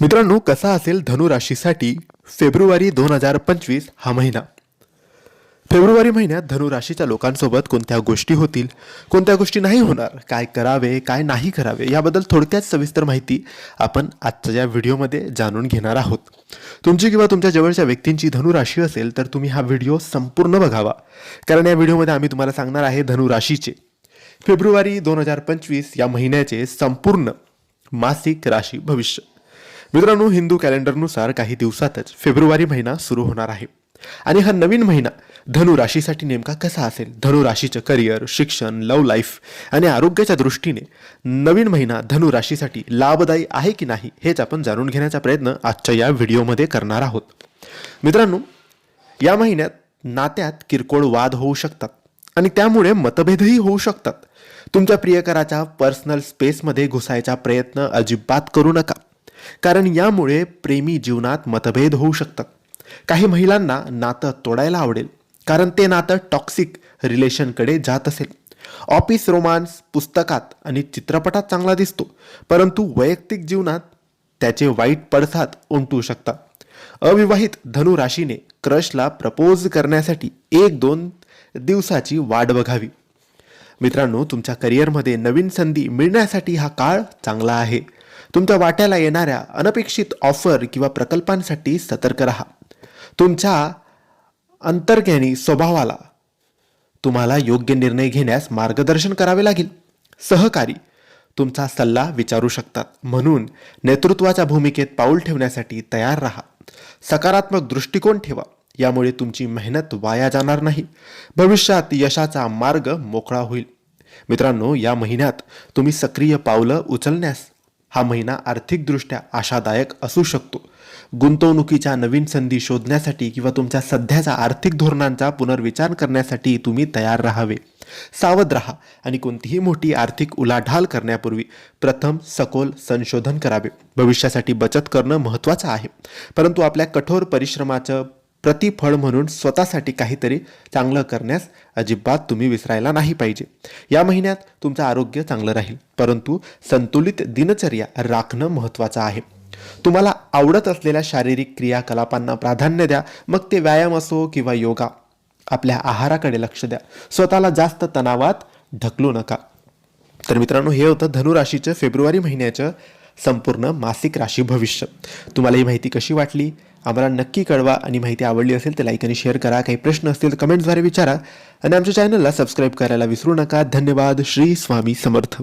मित्रांनो कसा असेल धनु राशीसाठी फेब्रुवारी दोन हजार पंचवीस हा महिना? फेब्रुवारी महिन्यात धनुराशीच्या लोकांसोबत कोणत्या गोष्टी होतील कोणत्या गोष्टी नाही होणार काय करावे काय नाही करावे याबद्दल थोडक्यात सविस्तर माहिती आपण आजच्या या व्हिडिओमध्ये जाणून घेणार आहोत. तुमची किंवा तुमच्या जवळच्या व्यक्तींची धनुराशी असेल तर तुम्ही हा व्हिडिओ संपूर्ण बघावा. कारण या व्हिडिओमध्ये आम्ही तुम्हाला सांगणार आहे धनुराशीचे फेब्रुवारी दोन हजार पंचवीस या महिन्याचे संपूर्ण मासिक राशी भविष्य. मित्रांनो हिंदू कॅलेंडरनुसार काही दिवसातच फेब्रुवारी महिना सुरू होणार आहे. आणि हा नवीन महिना धनु राशीसाठी नेमका कसा असेल? धनु राशीचं करिअर शिक्षण लव लाईफ आणि आरोग्याच्या दृष्टीने नवीन महिना धनु राशीसाठी लाभदायी आहे की नाही हेच आपण जाणून घेण्याचा प्रयत्न आजच्या या व्हिडिओमध्ये करणार आहोत. मित्रांनो या महिन्यात नात्यात किरकोळ वाद होऊ शकतात आणि त्यामुळे मतभेदही होऊ शकतात. तुमच्या प्रियकराच्या पर्सनल स्पेसमध्ये घुसायचा प्रयत्न अजिबात करू नका. कारण यामुळे प्रेमी जीवनात मतभेद होऊ शकतात. काही महिलांना नातं तोडायला आवडेल कारण ते नातं टॉक्सिक रिलेशनकडे जात असेल. ऑफिस रोमांस पुस्तकात आणि चित्रपटात चांगला दिसतो परंतु वैयक्तिक जीवनात त्याचे वाईट पडसाद उमटू शकतात. अविवाहित धनु राशीने क्रशला प्रपोज करण्यासाठी एक दोन दिवसाची वाट बघावी. मित्रांनो तुमच्या करिअरमध्ये नवीन संधी मिळण्यासाठी हा काळ चांगला आहे. तुमच्या वाट्याला येणाऱ्या अनपेक्षित ऑफर किंवा प्रकल्पांसाठी सतर्क राहा. तुमच्या अंतर्ज्ञानी स्वभावाला तुम्हाला योग्य निर्णय घेण्यास मार्गदर्शन करावे लागेल. सहकारी तुमचा सल्ला विचारू शकतात. म्हणून नेतृत्वाच्या भूमिकेत पाऊल ठेवण्यासाठी तयार राहा. सकारात्मक दृष्टिकोन ठेवा. यामुळे तुमची मेहनत वाया जाणार नाही. भविष्यात यशाचा मार्ग मोकळा होईल. मित्रांनो या महिन्यात तुम्ही सक्रिय पावलं उचलण्यास हा महिना आर्थिकदृष्ट्या आशादायक असू शकतो. गुंतवणुकीच्या नवीन संधी शोधण्यासाठी किंवा तुमच्या सध्याच्या आर्थिक धोरणांचा पुनर्विचार करण्यासाठी तुम्ही तयार राहावे. सावध राहा आणि कोणतीही मोठी आर्थिक उलाढाल करण्यापूर्वी प्रथम सखोल संशोधन करावे. भविष्यासाठी बचत करणं महत्त्वाचं आहे. परंतु आपल्या कठोर परिश्रमाचं प्रतिफळ म्हणून स्वतःसाठी काहीतरी चांगलं करण्यास अजिबात तुम्ही विसरायला नाही पाहिजे. या महिन्यात तुमचं आरोग्य चांगलं राहील. परंतु संतुलित दिनचर्या राखणं महत्त्वाचं आहे. तुम्हाला आवडत असलेल्या शारीरिक क्रियाकलापांना प्राधान्य द्या. मग ते व्यायाम असो किंवा योगा. आपल्या आहाराकडे लक्ष द्या. स्वतःला जास्त तणावात ढकलू नका. तर मित्रांनो हे होतं धनुराशीचं फेब्रुवारी महिन्याचं संपूर्ण मासिक राशी भविष्य. तुम्हाला ही माहिती कशी वाटली? आम्हाला नक्की कळवा. आणि माहिती आवडली असेल तर लाईक आणि शेअर करा. काही प्रश्न असतील तर कमेंट्सद्वारे विचारा. आणि आमच्या चॅनलला सबस्क्राईब करायला विसरू नका. धन्यवाद. श्री स्वामी समर्थ.